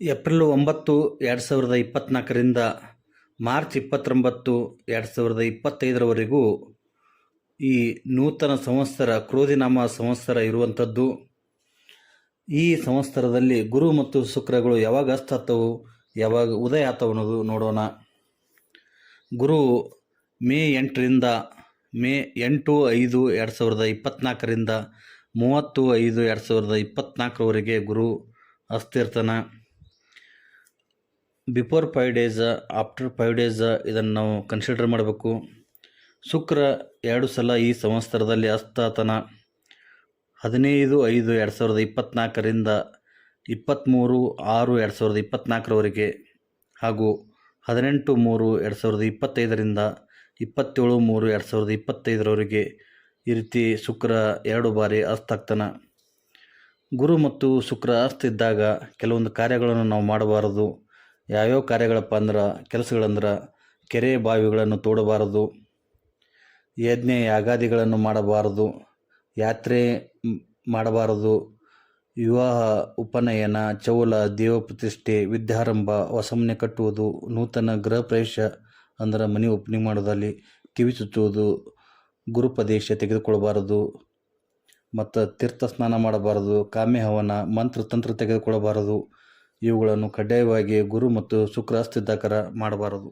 April ಒಂಬತ್ತು, ಎರಡು ಸಾವಿರದ ಇಪ್ಪತ್ತ್ನಾಲ್ಕರಿಂದ ಮಾರ್ಚ್ ಇಪ್ಪತ್ತೊಂಬತ್ತು, ಎರಡು ಸಾವಿರದ ಇಪ್ಪತ್ತೈದರವರೆಗೂ ಈ ನೂತನ ಸಂವತ್ಸರ, ಕ್ರೋಧಿನಾಮ ಸಂವತ್ಸರ ಇರುವಂಥದ್ದು. ಈ ಸಂವತ್ಸರದಲ್ಲಿ ಗುರು ಮತ್ತು ಶುಕ್ರಗಳು ಯಾವಾಗ ಅಸ್ತ ಆಗ್ತವು ಯಾವಾಗ ಉದಯ ಆತವು ಅನ್ನೋದು ನೋಡೋಣ. ಗುರು ಮೇ ಎಂಟರಿಂದ, ಮೇ ಎಂಟು ಐದು, ಎರಡು ಸಾವಿರದ ಇಪ್ಪತ್ತ್ನಾಲ್ಕರಿಂದ ಮೂವತ್ತು ಐದು, ಎರಡು ಸಾವಿರದ ಇಪ್ಪತ್ತ್ನಾಲ್ಕರವರೆಗೆ ಗುರು ಅಸ್ತಿರ್ತಾನೆ before five days after five days ಇದನ್ನು ನಾವು ಕನ್ಸಿಡರ್ ಮಾಡಬೇಕು. ಶುಕ್ರ ಎರಡು ಸಲ ಈ ಸಂವತ್ಸರದಲ್ಲಿ ಅಸ್ತಾತನ. ಹದಿನೈದು ಐದು ಎರಡು ಸಾವಿರದ ಇಪ್ಪತ್ತ್ನಾಲ್ಕರಿಂದ ಇಪ್ಪತ್ತ್ಮೂರು ಆರು ಎರಡು ಸಾವಿರದ ಇಪ್ಪತ್ತ್ನಾಲ್ಕರವರೆಗೆ ಹಾಗೂ ಹದಿನೆಂಟು ಮೂರು ಎರಡು ಸಾವಿರದ ಇಪ್ಪತ್ತೈದರಿಂದ ಇಪ್ಪತ್ತೇಳು ಮೂರು ಎರಡು ಸಾವಿರದ ಇಪ್ಪತ್ತೈದರವರೆಗೆ ಈ ರೀತಿ ಶುಕ್ರ ಎರಡು ಬಾರಿ ಅಸ್ತಾಗ್ತಾನೆ ಗುರು ಮತ್ತು ಶುಕ್ರ ಅಸ್ತಿದ್ದಾಗ ಕೆಲವೊಂದು ಕಾರ್ಯಗಳನ್ನು ನಾವು ಮಾಡಬಾರದು. ಯಾವ್ಯಾವ ಕಾರ್ಯಗಳಪ್ಪ ಅಂದ್ರೆ, ಕೆಲಸಗಳಂದ್ರೆ, ಕೆರೆ ಬಾವಿಗಳನ್ನು ತೋಡಬಾರದು, ಯಜ್ಞ ಯಾಗಾದಿಗಳನ್ನು ಮಾಡಬಾರದು, ಯಾತ್ರೆ ಮಾಡಬಾರದು, ವಿವಾಹ, ಉಪನಯನ, ಚೌಲ ದೇವ ಪ್ರತಿಷ್ಠೆ ವಿದ್ಯಾರಂಭ ಹೊಸ ಮನೆ ಕಟ್ಟುವುದು, ನೂತನ ಗೃಹ ಪ್ರವೇಶ ಅಂದ್ರೆ ಮನೆ ಓಪನಿಂಗ್ ಮಾಡೋದಲ್ಲಿ ಕಿವಿ ಚುಚ್ಚುವುದು ಗುರುಪದೇಶ ತೆಗೆದುಕೊಳ್ಳಬಾರದು ಮತ್ತು ತೀರ್ಥ ಸ್ನಾನ ಮಾಡಬಾರದು ಕಾಮ್ಯ ಹವನ ಮಂತ್ರ ತಂತ್ರ ತೆಗೆದುಕೊಳ್ಳಬಾರದು ಇವುಗಳನ್ನು ಕಡ್ಡಾಯವಾಗಿ ಗುರು ಮತ್ತು ಶುಕ್ರಾಸ್ತಿದ್ದಕರ ಮಾಡಬಾರದು.